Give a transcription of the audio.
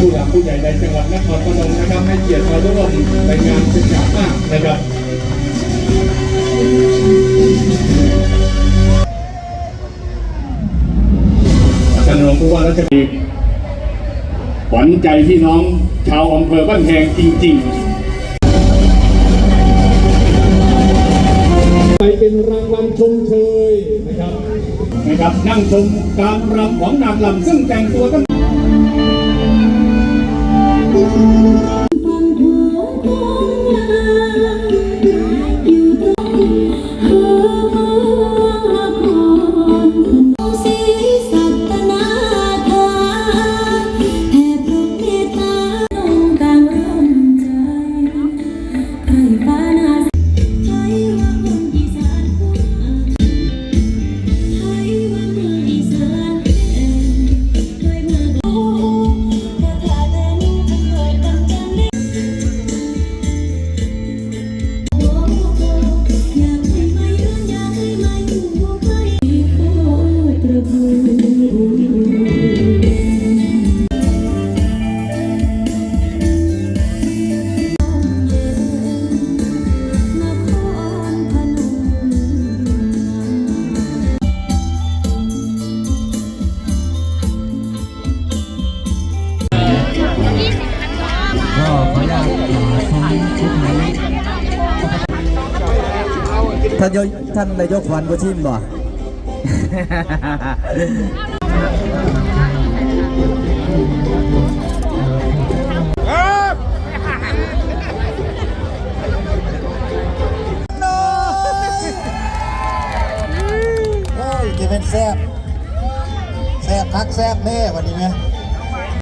ผู้หลังผู้ใหญ่ในจังหวัดนครพนมนะครับให้เกียรติมาร่วมในงานเป็นอย่างมากนะครับท่านรองผู้ว่าราชการขวัญใจพี่น้องชาวอำเภอบ้านแพงจริงๆ ไปเป็นรางวัลชมเชยนะครับนะครับนั่งชมการรำของนางลำซึ่งแต่งตัวตั้ง ท่านยท่านนายกขวัญบ่ชิมบ่ เป็นแซ่บแซ่บคักแซ่บแน่วันนี้ไหม